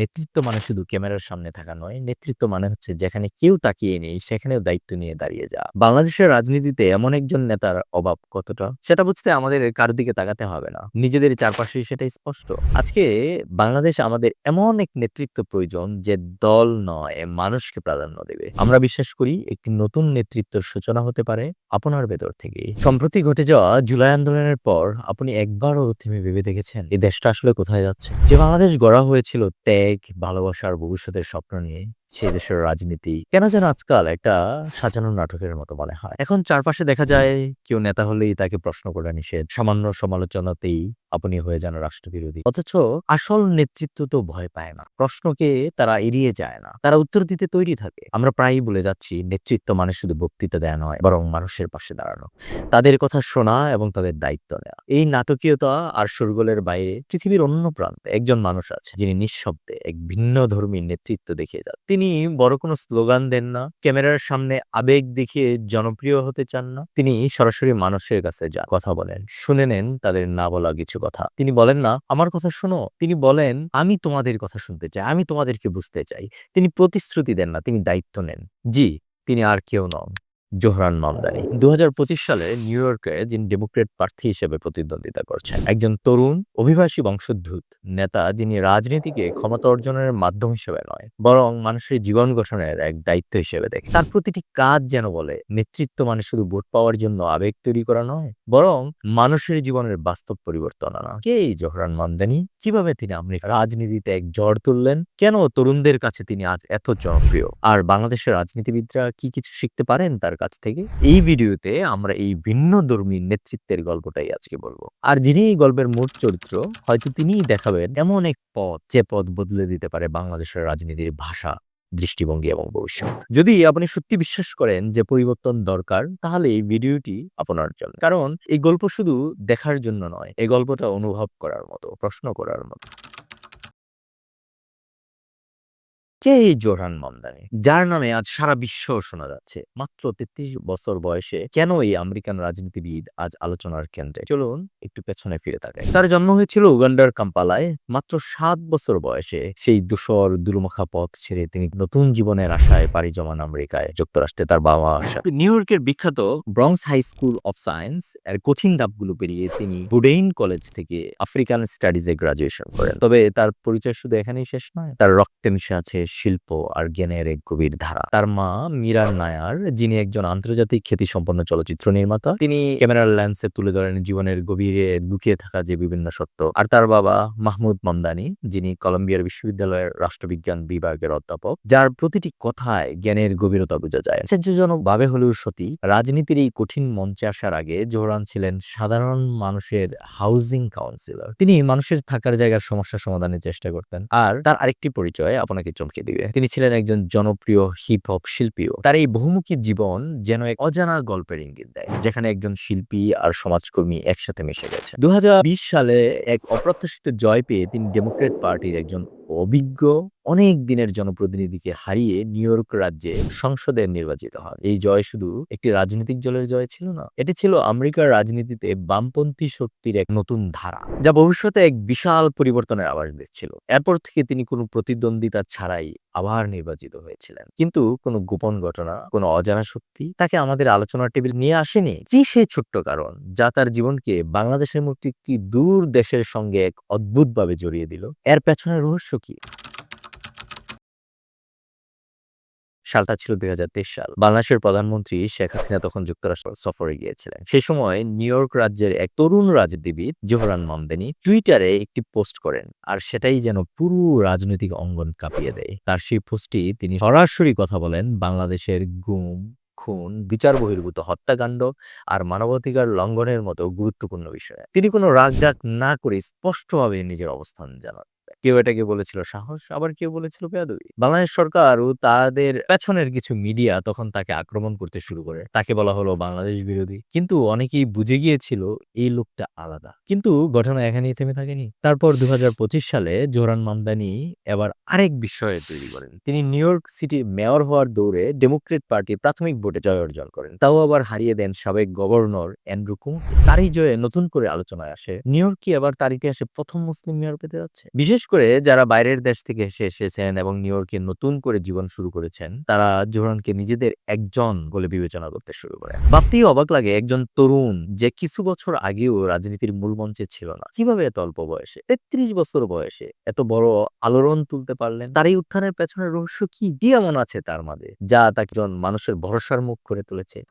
নেতৃত্ব মানে শুধু ক্যামেরার সামনে থাকা নয়, নেতৃত্ব মানে হচ্ছে যেখানে কেউ তাকিয়ে নেই, সেখানেও দায়িত্ব নিয়ে দাঁড়িয়ে যা বাংলাদেশের রাজনীতিতে এমন একজন নেতার অভাব কতটা? সেটা বুঝতে আমাদের কারোর দিকে তাকাতে হবে না। নিজেদের চারপাশে সেটা স্পষ্ট। আজকে বাংলাদেশ আমাদের এমন এক নেতৃত্ব প্রয়োজন যে দল নয়, মানুষকে প্রাধান্য দেবে। আমরা বিশ্বাস করি একটি নতুন নেতৃত্বের সূচনা হতে পারে আপনার ভেতর থেকে সম্প্রতি ঘটে যাওয়া জুলাই আন্দোলনের পর আপনি একবারও থেমে ভেবে দেখেছেন, এই দেশটা আসলে কোথায় যাচ্ছে? যে বাংলাদেশ গড়া হয়েছিল ত্যাগ ভালোবাসার ভবিষ্যতের স্বপ্ন নিয়ে সেই দেশের রাজনীতি। কেন যেন আজকাল একটা সাজানো নাটকের মতো মনে হয়। এখন চারপাশে দেখা যায় কেউ নেতা হলেই তাকে প্রশ্ন করা নিষেধ। সামান্য সমালোচনাতেই আপনি হয়ে যান রাষ্ট্রবিরোধী। অথচ আসল নেতৃত্ব তো ভয় পায় না। প্রশ্নকে তারা এড়িয়ে যায় না। তারা উত্তর দিতে তৈরি থাকে। আমরা প্রায়ই বলে যাচ্ছি, নেতৃত্ব মানে শুধু বক্তৃতা দেয়া নয়, বরং মানুষের পাশে দাঁড়ানো। তাদের কথা শোনা এবং তাদের দায়িত্ব নেওয়া এই নাটকীয়তা আর সুরগোলের বাইরে পৃথিবীর অন্য প্রান্তে একজন মানুষ আছে, যিনি নিঃশব্দে এক ভিন্ন ধর্মীর নেতৃত্ব দেখিয়ে যান। তিনি বড় কোনো স্লোগান দেন না। ক্যামেরার সামনে আবেগ দেখিয়ে জনপ্রিয় হতে চান না। তিনি সরাসরি মানুষের কাছে যান। কথা বলেন। শুনে নেন তাদের না বলা কিছু কথা। তিনি বলেন না, আমার কথা শোনো। তিনি বলেন, আমি তোমাদের কথা শুনতে চাই। আমি তোমাদেরকে বুঝতে চাই। তিনি প্রতিশ্রুতি দেন না, তিনি দায়িত্ব নেন। জি, তিনি আর কেউ নন। জোহরান মামদানি। দু হাজার পঁচিশ সালে নিউ ইয়র্কে যিনি ডেমোক্রেট প্রার্থী হিসেবে প্রতিদ্বন্দ্বিতা করছেন, একজন তরুণ, অভিবাসী বংশোদ্ভূত নেতা যিনি রাজনীতিকে ক্ষমতা অর্জনের মাধ্যম হিসেবে নয়, বরং মানুষের জীবন গঠনের এক দায়িত্ব হিসেবে দেখে। তার প্রতিটি কাজ যেন বলে, নেতৃত্ব মানে শুধু ভোট পাওয়ার জন্য আবেগ তৈরি করা নয়, বরং মানুষের জীবনের বাস্তব পরিবর্তন আনা। কে এই জোহরান মামদানি? কীভাবে তিনি আমেরিকা রাজনীতিতে এক ঝড় তুললেন? কেন তরুণদের কাছে তিনি আজ এত জনপ্রিয়? আর বাংলাদেশের রাজনীতিবিদরা কি কিছু শিখতে পারেন তার কাছ থেকে এই ভিডিওতে আমরা এই ভিন্ন ধর্মী নেতৃত্বের গল্পটাই আজকে বলব। আর যিনি এই গল্পের মূল চরিত্র, হয়তো তিনিই দেখাবেন এমন এক পথ যে পথ বদলে দিতে পারে বাংলাদেশের রাজনীতির ভাষা, দৃষ্টিভঙ্গি এবং ভবিষ্যৎ। যদি আপনি সত্যি বিশ্বাস করেন যে পরিবর্তন দরকার, তাহলে এই ভিডিওটি আপনার জন্য। কারণ এই গল্প শুধু দেখার জন্য নয়, এই গল্পটা অনুভব করার মতো, প্রশ্ন করার মতো। কে এই জোহরান মামদানি? যার নামে আজ সারা বিশ্ব শোনা যাচ্ছে। মাত্র তেত্রিশ বছর বয়সে কেন এই আমেরিকান রাজনীতিবিদ আজ আলোচনার কেন্দ্রে? চলুন একটু পেছনে ফিরে তাকাই। তার জন্ম হয়েছিল উগান্ডার কাম্পালায়। মাত্র সাত বছর বয়সে সেই দুশর, দুর্মুখা পথ ছেড়ে তিনি নতুন জীবনের আশায় পাড়ি জমান আমেরিকায় যুক্তরাষ্ট্রে তার বাবা আসা নিউ ইয়র্কের বিখ্যাত Bronx high school of science এর কঠিন ধাপগুলো পেরিয়ে তিনি বুডেইন কলেজ থেকে আফ্রিকান স্টাডিজে গ্রাজুয়েশন করেন। তবে তার পরিচয় শুধু এখানেই শেষ নয়, তার রক্তে মিশে আছে শিল্প আর জ্ঞানের এক গভীর ধারা। তার মা মীরার নায়ার, যিনি একজন আন্তর্জাতিক খ্যাতি সম্পন্ন চলচ্চিত্র নির্মাতা, তিনি ক্যামেরার ল্যান্সে তুলে ধরেন জীবনের গভীরে লুকিয়ে থাকা যে বিভিন্ন সত্য। আর তার বাবা মাহমুদ মামদানি, যিনি কলম্বিয়ার বিশ্ববিদ্যালয়ের রাষ্ট্রবিজ্ঞান বিভাগের অধ্যাপক, যার প্রতিটি কথায় জ্ঞানের গভীরতা বোঝা যায়। আশ্চর্যজনক ভাবে হলেও সতী রাজনীতির এই কঠিন মঞ্চে আসার আগে জোহরান ছিলেন সাধারণ মানুষের হাউজিং কাউন্সিলর। তিনি মানুষের থাকার জায়গার সমস্যা সমাধানের চেষ্টা করতেন। আর তার আরেকটি পরিচয় আপনাকে চমকে দিবে। তিনি ছিলেন একজন জনপ্রিয় হিপ হপ শিল্পীও। তার এই বহুমুখী জীবন যেন এক অজানা গল্পের ইঙ্গিত দেয়, যেখানে একজন শিল্পী আর সমাজকর্মী একসাথে মিশে গেছে। দু হাজার বিশ সালে এক অপ্রত্যাশিত জয় পেয়ে তিনি ডেমোক্রেট পার্টির একজন অভিজ্ঞ অনেক দিনের জনপ্রতিনিধিকে হারিয়ে নিউ ইয়র্ক রাজ্যে সংসদে নির্বাচিত হন। এই জয় শুধু একটি রাজনৈতিক দলের জয় ছিল না, এটি ছিল আমেরিকার রাজনীতিতে বামপন্থী শক্তির এক নতুন ধারা, যা ভবিষ্যতে এক বিশাল পরিবর্তনের আবাস দিচ্ছিল। এরপর থেকে তিনি কোনো প্রতিদ্বন্দ্বিতা ছাড়াই আবার নির্বাচিত হয়েছিলেন। কিন্তু কোনো গোপন ঘটনা, কোনো অজানা শক্তি তাকে আমাদের আলোচনার টেবিল নিয়ে আসেনি। কি সেই ছোট্ট কারণ? যা তার জীবনকে বাংলাদেশের মধ্যে একটি দূর দেশের সঙ্গে এক অদ্ভুতভাবে জড়িয়ে দিল? এর পেছনে রহস্য কি? সালটা ছিল দুই সাল। বাংলাদেশের প্রধানমন্ত্রী শেখ হাসিনা তখন যুক্তরাষ্ট্র সফরে গিয়েছিলেন। সেই সময় নিউ ইয়র্ক রাজ্যের এক তরুণ রাজনীতিবিদ, জোহরান মামদানি, টুইটারে একটি পোস্ট করেন আর সেটাই যেন পুরো রাজনৈতিক অঙ্গন কাঁপিয়ে দেয়। তার সেই পোস্টটি তিনি সরাসরি কথা বলেন বাংলাদেশের গুম, খুন, বিচার বহির্ভূত হত্যাকাণ্ড আর মানবাধিকার লঙ্ঘনের মতো গুরুত্বপূর্ণ বিষয়ে। তিনি কোনো রাগডাক না করে স্পষ্টভাবে নিজের অবস্থান জানান। কেউ এটাকে বলেছিল সাহস, আবার কেউ বলেছিল বেয়াদবি। বাংলাদেশ সরকার ও তাদের পেছনের কিছু মিডিয়া তখন তাকে আক্রমণ করতে শুরু করে। তাকে বলা হলো বাংলাদেশ বিরোধী। কিন্তু অনেকেই বুঝে গিয়েছিল এই লোকটা আলাদা। কিন্তু ঘটনা এখানেই থেমে থাকেনি। তারপর দু সালে জোহরান মামদানি এবার আরেক বিষয়ে তৈরি করেন। তিনি নিউ ইয়র্ক সিটির মেয়র হওয়ার দৌড়ে ডেমোক্রেট পার্টির প্রাথমিক ভোটে জয় অর্জন করেন। তাও আবার হারিয়ে দেন সাবেক গভর্নর অ্যান্ড্রু কুমকে তারই জয়ে নতুন করে আলোচনায় আসে। নিউ ইয়র্ক কি এবার তার ইতিহাসে প্রথম মুসলিম মেয়র পেতে যাচ্ছে? বিশেষ করে যারা বাইরের দেশ থেকে এসে এসেছেন এবং নিউ ইয়র্কে নতুন করে জীবন শুরু করেছেন, তারা জোহরানকে নিজেদের একজন বলে বিবেচনা করতে শুরু করে। ভাবতেই অবাক লাগে একজন তরুণ যে কিছু বছর আগেও রাজনীতির মূল মঞ্চে ছিল না। কীভাবে এত অল্প বয়সে, তেত্রিশ বছর বয়সে এত বড় আলোড়ন তুলতে পারলেন? তার এই উত্থানের পেছনের রহস্য কি? দিয়ে এমন আছে তার মাঝে, যা তাকে একজন মানুষের ভরসার মুখ করে তুলেছে?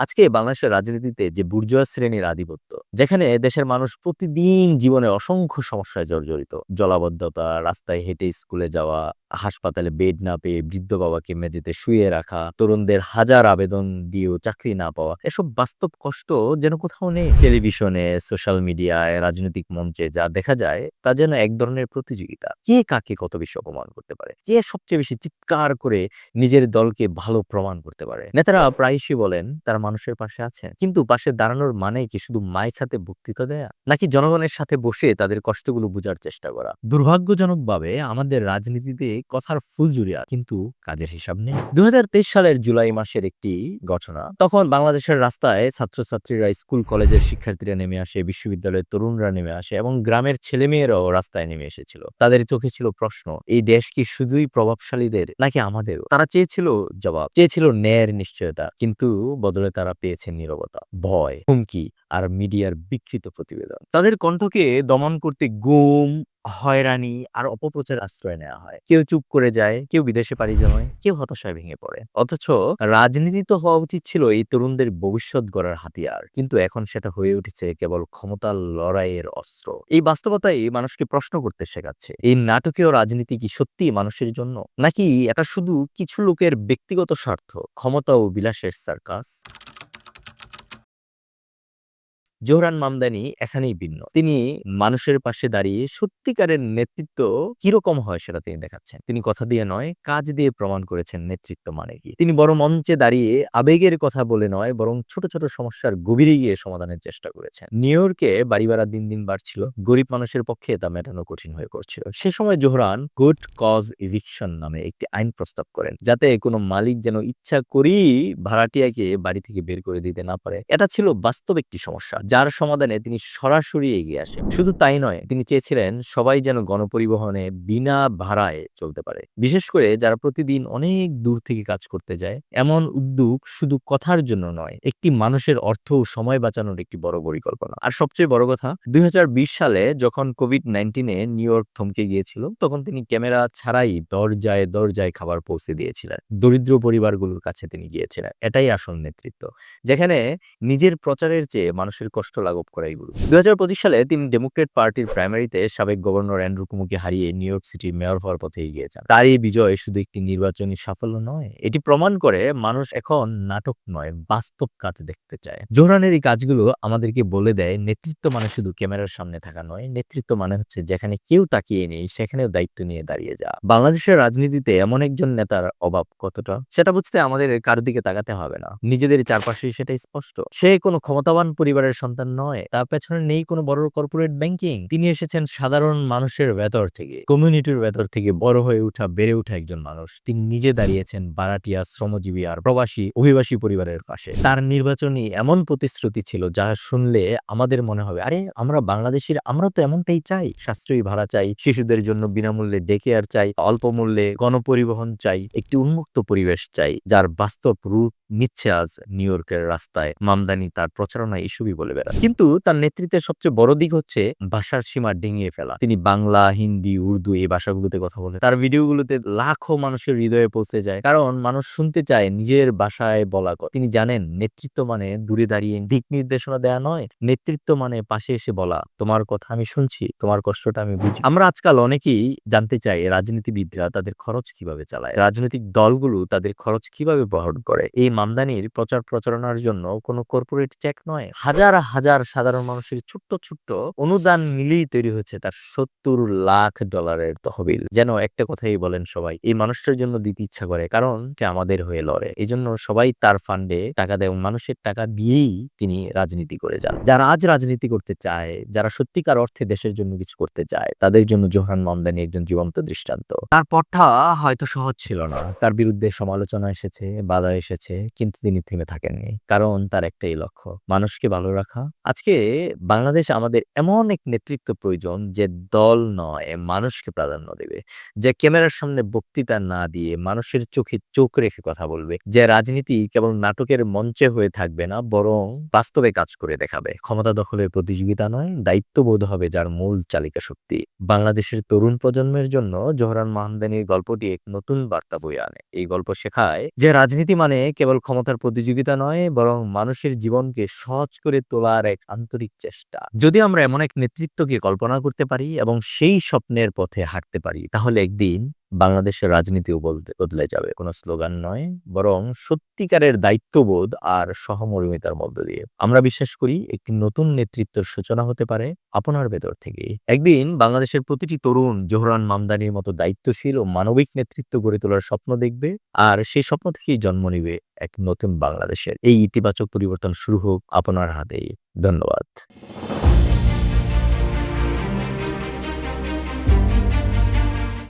আজকে বাংলাদেশের রাজনীতিতে যে বুর্জোয়া শ্রেণির আধিপত্য, যেখানে দেশের মানুষ প্রতিদিন জীবনে অসংখ্য সমস্যায় জর্জরিত। জলাবদ্ধতা, রাস্তায় হেঁটে স্কুলে যাওয়া হাসপাতালে বেড না পেয়ে বৃদ্ধ বাবাকে মেঝেতে শুয়ে রাখা, তরুণদের হাজার আবেদন দিয়েও চাকরি না পাওয়া, এসব বাস্তব কষ্ট যেন কোথাও নেই। টেলিভিশনে, সোশ্যাল মিডিয়ায়, রাজনৈতিক মঞ্চে যা দেখা যায়, তা যেন এক ধরনের প্রতিযোগিতা। কে কাকে কত বেশি অপমান করতে পারে? কে সবচেয়ে বেশি চিৎকার করে নিজের দলকে ভালো প্রমাণ করতে পারে? নেতারা প্রায়শই বলেন, তারা মানুষের পাশে আছেন। কিন্তু পাশে দাঁড়ানোর মানে কি শুধু মাইক হাতে বক্তৃতা দেয়া? নাকি জনগণের সাথে বসে তাদের কষ্টগুলো বোঝার চেষ্টা করা? দুর্ভাগ্যজনকভাবে আমাদের রাজনীতিতে কথার ফুল জুড়িয়া কিন্তু কাজের হিসাব নেই। দু সালের জুলাই মাসের একটি ঘটনা, তখন বাংলাদেশের রাস্তায় ছাত্রছাত্রীরা স্কুল, কলেজের শিক্ষার্থীরা নেমে আসে, বিশ্ববিদ্যালয়ের তরুণরা নেমে আসে এবং গ্রামের ছেলেমেয়েরাও রাস্তায় নেমে এসেছিল। তাদের চোখে ছিল প্রশ্ন, এই দেশ কি শুধুই প্রভাবশালীদের নাকি আমাদেরও? তারা চেয়েছিল জবাব, চেয়েছিল ন্যায়ের নিশ্চয়তা, কিন্তু বদলে তারা পেয়েছেন নীরবতা, ভয়, হুমকি। আর মিডিয়ার বিকৃত প্রতিবেদন। তাদের কণ্ঠকে দমন করতে গুম, হয়রানি আর অপপ্রচার আশ্রয় নেওয়া হয়। কেউ চুপ করে যায়, কেউ বিদেশে পাড়ি জমায়, কেউ হতাশায় ভেঙে পড়ে। অথচ রাজনীতি তো হওয়া উচিত ছিল এই তরুণদের ভবিষ্যৎ গড়ার হাতিয়ার। কিন্তু এখন সেটা হয়ে উঠেছে কেবল ক্ষমতার লড়াইয়ের অস্ত্র। এই বাস্তবতাই মানুষকে প্রশ্ন করতে শেখাচ্ছে, এই নাটকীয় রাজনীতি কি সত্যি মানুষের জন্য? নাকি এটা শুধু কিছু লোকের ব্যক্তিগত স্বার্থ? ক্ষমতা ও বিলাসের সার্কাস? জোহরান মামদানি এখানেই ভিন্ন। তিনি মানুষের পাশে দাঁড়িয়ে সত্যিকারের নেতৃত্ব কীরকম হয় সেটা তিনি দেখাচ্ছেন। তিনি কথা দিয়ে নয়, কাজ দিয়ে প্রমাণ করেছেন নেতৃত্ব মানে কি। তিনি বড় মঞ্চে দাঁড়িয়ে আবেগের কথা বলে নয়, বরং ছোট ছোট সমস্যার গভীরে গিয়ে সমাধানের চেষ্টা করেছেন। নিউ ইয়র্কে বাড়ি ভাড়া দিন দিন বাড়ছিল। গরিব মানুষের পক্ষে তা মেটানো কঠিন হয়ে পড়ছিল। সে সময় জোহরান গুড কজ ইভিকশন নামে একটি আইন প্রস্তাব করেন, যাতে কোনো মালিক যেন ইচ্ছা করেই ভাড়াটিয়াকে বাড়ি থেকে বের করে দিতে না পারে। এটা ছিল বাস্তব একটি সমস্যা যার সমাধানে তিনি সরাসরি এগিয়ে আসেন। শুধু তাই নয়, তিনি চেয়েছিলেন সবাই যেন গণপরিবহনে বিনা ভাড়ায় চলতে পারে। বিশেষ করে যারা প্রতিদিন অনেক দূর থেকে কাজ করতে যায়, এমন উদ্যোগ শুধু কথার জন্য নয়, একটি মানুষের অর্থ ও সময় বাঁচানোর একটি বড় পরিকল্পনা। আর সবচেয়ে বড় কথা, দুই হাজার বিশ সালে যখন কোভিড নাইন্টিনে নিউ ইয়র্ক থমকে গিয়েছিল, তখন তিনি ক্যামেরা ছাড়াই দরজায় দরজায় খাবার পৌঁছে দিয়েছিলেন। দরিদ্র পরিবারগুলোর কাছে তিনি গিয়েছিলেন। এটাই আসল নেতৃত্ব। যেখানে নিজের প্রচারের চেয়ে মানুষের কষ্ট লাঘব করাই গুরু। দুই সালে তিনি ডেমোক্রেট পার্টির প্রাইমারিতে সাবেক গভর্নর অ্যান্ড্রু কুমুকে হারিয়ে নিউ ইয়র্ক সিটির মেয়র হওয়ার পথে এগিয়ে যান। তার এই বিজয় শুধু একটি নির্বাচনী সাফল্য নয়, এটি প্রমাণ করে মানুষ এখন নাটক নয়, বাস্তব কাজ দেখতে চায়। জোহরানের এই কাজগুলো আমাদেরকে বলে দেয়, নেতৃত্ব মানে শুধু ক্যামেরার সামনে থাকা নয়, নেতৃত্ব মানে হচ্ছে যেখানে কেউ তাকিয়ে নেই, সেখানেও দায়িত্ব নিয়ে দাঁড়িয়ে যা বাংলাদেশের রাজনীতিতে এমন একজন নেতার অভাব কতটা? সেটা বুঝতে আমাদের কারোর দিকে তাকাতে হবে না। নিজেদের চারপাশে সেটা স্পষ্ট। সে কোনো ক্ষমতাবান পরিবারের সন্তান নয়, তার পেছনে নেই কোনো বড় কর্পোরেট ব্যাংকিং তিনি এসেছেন সাধারণ মানুষের ভেতর থেকে কমিউনিটির ভেতর থেকে বড় হয়ে উঠা, বেড়ে উঠা একজন মানুষ। তিনি নিজে দাঁড়িয়েছেন বারাটিয়া শ্রমজীবী আর প্রবাসী, অভিবাসী পরিবারের পাশে। তার নির্বাচনী এমন প্রতিশ্রুতি ছিল যা শুনলে আমাদের মনে হবে, আরে, আমরা বাংলাদেশের, আমরা তো এমনটাই চাই। সাশ্রয়ী ভাড়া চাই, শিশুদের জন্য বিনামূল্যে ডেকে আর চাই, অল্প মূল্যে গণপরিবহন চাই, একটি উন্মুক্ত পরিবেশ চাই, যার বাস্তব রূপ নিচ্ছে আজ নিউ ইয়র্কের রাস্তায়। মামদানি তার প্রচারণা এসবই বলে বেড়ায় কিন্তু তার নেতৃত্বের সবচেয়ে বড় দিক হচ্ছে ভাষার সীমা ডিঙিয়ে ফেলা। তিনি বাংলা, হিন্দি, উর্দু এই ভাষাগুলোতে কথা বলে তার ভিডিওগুলোতে লাখো মানুষের হৃদয়ে পৌঁছে যায়। কারণ মানুষ শুনতে চায় নিজের ভাষায় বলা কথা। তিনি জানেন নেতৃত্ব মানে দূরে দাঁড়িয়ে দিক নির্দেশনা দেয়া নয়। নেতৃত্ব মানে পাশে এসে বলা। তোমার কথা আমি শুনছি, তোমার কষ্টটা আমি বুঝি। আমরা আজকাল অনেকেই জানতে চাই রাজনীতিবিদরা তাদের খরচ কীভাবে চালায়? রাজনৈতিক দলগুলো তাদের খরচ কীভাবে বহন করে? এই মামদানির প্রচার প্রচারণার জন্য কোনো কর্পোরেট চেক নয়। হাজার হাজার সাধারণ মানুষের ছোট্ট ছোট্ট অনুদান মিলেই তৈরি হয়েছে তার সত্তর লাখ ডলারের তহবিল। যেন একটা কথাই বলেন সবাই, এই মানুষটার জন্য দিতে ইচ্ছা করে, কারণ সে আমাদের হয়ে লড়ে। এই জন্য সবাই তার ফান্ডে টাকা দেয় মানুষের টাকা দিয়েই তিনি রাজনীতি করে যান। যারা আজ রাজনীতি করতে চায়, যারা সত্যিকার অর্থে দেশের জন্য কিছু করতে চায়, তাদের জন্য জোহান মামদানি একজন জীবন্ত দৃষ্টান্ত। তার পথটা হয়তো সহজ ছিল না। তার বিরুদ্ধে সমালোচনা এসেছে, বাধা এসেছে, কিন্তু তিনি থেমে থাকেননি, কারণ তার একটাই লক্ষ্য, মানুষকে ভালো রাখা। রাখা আজকে বাংলাদেশ আমাদের এমন এক নেতৃত্ব প্রয়োজন যে দল নয়, মানুষকে প্রাধান্য দেবে। যে ক্যামেরার সামনে বক্তৃতা না দিয়ে মানুষের চোখে চোখ রেখে কথা বলবে। যে রাজনীতি কেবল নাটকের মঞ্চে হয়ে থাকবে না, বরং বাস্তবে কাজ করে দেখাবে। ক্ষমতা দখলের প্রতিযোগিতা নয়, দায়িত্ববোধ হবে যার মূল চালিকা শক্তি। বাংলাদেশের তরুণ প্রজন্মের জন্য জোহরান মাহমদানির গল্পটি এক নতুন বার্তা বয়ে আনে। এই গল্প শেখায় যে রাজনীতি মানে কেবল ক্ষমতার প্রতিযোগিতা নয়, বরং মানুষের জীবনকে সহজ করে তোলার এক আন্তরিক চেষ্টা। যদি আমরা এমন এক নেতৃত্বকে কল্পনা করতে পারি এবং সেই স্বপ্নের পথে হাঁটতে পারি, তাহলে একদিন বাংলাদেশের রাজনীতিও বলতে বদলে যাবে, কোনো স্লোগান নয়, বরং সত্যিকারের দায়িত্ববোধ আর সহমর্মিতার মধ্য দিয়ে। আমরা বিশ্বাস করি একটি নতুন নেতৃত্বের সূচনা হতে পারে আপনার ভেতর থেকে। একদিন বাংলাদেশের প্রতিটি তরুণ জোহরান মামদানির মতো দায়িত্বশীল ও মানবিক নেতৃত্ব গড়ে তোলার স্বপ্ন দেখবে আর সেই স্বপ্ন থেকেই জন্ম নিবে এক নতুন বাংলাদেশের। এই ইতিবাচক পরিবর্তন শুরু হোক আপনার হাতেই। ধন্যবাদ।